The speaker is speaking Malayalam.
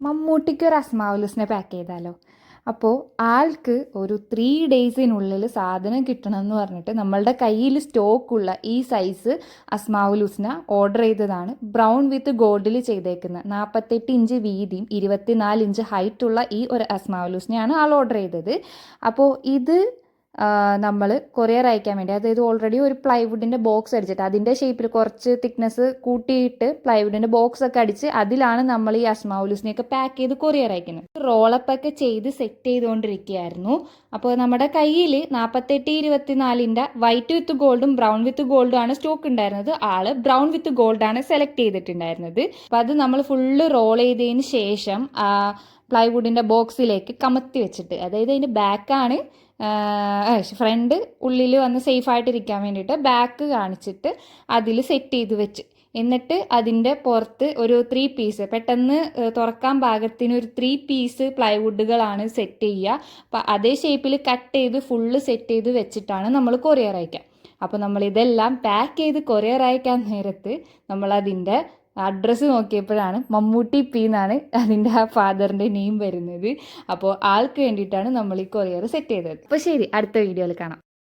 മമ്മൂട്ടിക്ക് ഒരു അസ്മാവുലുസിനെ പാക്ക് ചെയ്താലോ? അപ്പോൾ ആൾക്ക് ഒരു ത്രീ ഡേയ്സിനുള്ളിൽ സാധനം കിട്ടണം എന്ന് പറഞ്ഞിട്ട് നമ്മളുടെ കയ്യിൽ സ്റ്റോക്കുള്ള ഈ സൈസ് അസ്മാവുലുസിന ഓർഡർ ചെയ്തതാണ്. ബ്രൗൺ വിത്ത് ഗോൾഡിൽ ചെയ്തേക്കുന്നത് നാൽപ്പത്തെട്ട് ഇഞ്ച് വീതിയും ഇരുപത്തിനാല് ഇഞ്ച് ഹൈറ്റുള്ള ഈ ഒരു അസ്മാവുലുസിനെയാണ് ആൾ ഓർഡർ ചെയ്തത്. അപ്പോൾ ഇത് നമ്മൾ കൊറിയർ അയക്കാൻ വേണ്ടി. അതായത് ഓൾറെഡി ഒരു പ്ലൈവുഡിന്റെ ബോക്സ് അടിച്ചിട്ട് അതിന്റെ ഷേപ്പിൽ കുറച്ച് തിക്നെസ് കൂട്ടിയിട്ട് പ്ലൈവുഡിന്റെ ബോക്സ് ഒക്കെ അടിച്ച് അതിലാണ് നമ്മൾ ഈ അസ്മാവുലുസിനെയൊക്കെ പാക്ക് ചെയ്ത് കൊറിയർ അയക്കുന്നത്. റോളപ്പ് ഒക്കെ ചെയ്ത് സെറ്റ് ചെയ്തുകൊണ്ടിരിക്കുകയായിരുന്നു അപ്പോൾ നമ്മുടെ കയ്യിൽ നാൽപ്പത്തെട്ട് ഇരുപത്തിനാലിന്റെ വൈറ്റ് വിത്ത് ഗോൾഡും ബ്രൗൺ വിത്ത് ഗോൾഡും ആണ് സ്റ്റോക്ക് ഉണ്ടായിരുന്നത്. ആൾ ബ്രൗൺ വിത്ത് ഗോൾഡാണ് സെലക്ട് ചെയ്തിട്ടുണ്ടായിരുന്നത്. അപ്പോൾ അത് നമ്മൾ ഫുള്ള് റോൾ ചെയ്തതിന് ശേഷം പ്ലൈവുഡിന്റെ ബോക്സിലേക്ക് കമത്തി വെച്ചിട്ട് അതായത് അതിന്റെ ബാക്കാണ് ഫ്രണ്ട് ഉള്ളിൽ വന്ന് സേഫ് ആയിട്ടിരിക്കാൻ വേണ്ടിയിട്ട് ബാക്ക് കാണിച്ചിട്ട് അതിൽ സെറ്റ് ചെയ്ത് വെച്ച്. എന്നിട്ട് അതിന്റെ പുറത്ത് ഒരു ത്രീ പീസ് പെട്ടെന്ന് തുറക്കാൻ പാകത്തിന് ഒരു ത്രീ പീസ് പ്ലൈവുഡുകളാണ് സെറ്റ് ചെയ്യുക. അപ്പം അതേ ഷേപ്പിൽ കട്ട് ചെയ്ത് ഫുള്ള് സെറ്റ് ചെയ്ത് വെച്ചിട്ടാണ് നമ്മൾ കൊറിയർ അയക്കുക. അപ്പോൾ നമ്മൾ ഇതെല്ലാം പാക്ക് ചെയ്ത് കൊറിയർ അയക്കാൻ നേരത്ത് നമ്മളതിന്റെ അഡ്രസ്സ് നോക്കിയപ്പോഴാണ് മമ്മൂട്ടി പി എന്നാണ് അതിന്റെ ആ ഫാദറിന്റെ നെയിം വരുന്നത്. അപ്പോൾ ആൾക്ക് വേണ്ടിയിട്ടാണ് നമ്മൾ ഈ കൊറിയർ സെറ്റ് ചെയ്തത്. അപ്പോൾ ശരി അടുത്ത വീഡിയോയിൽ കാണാം.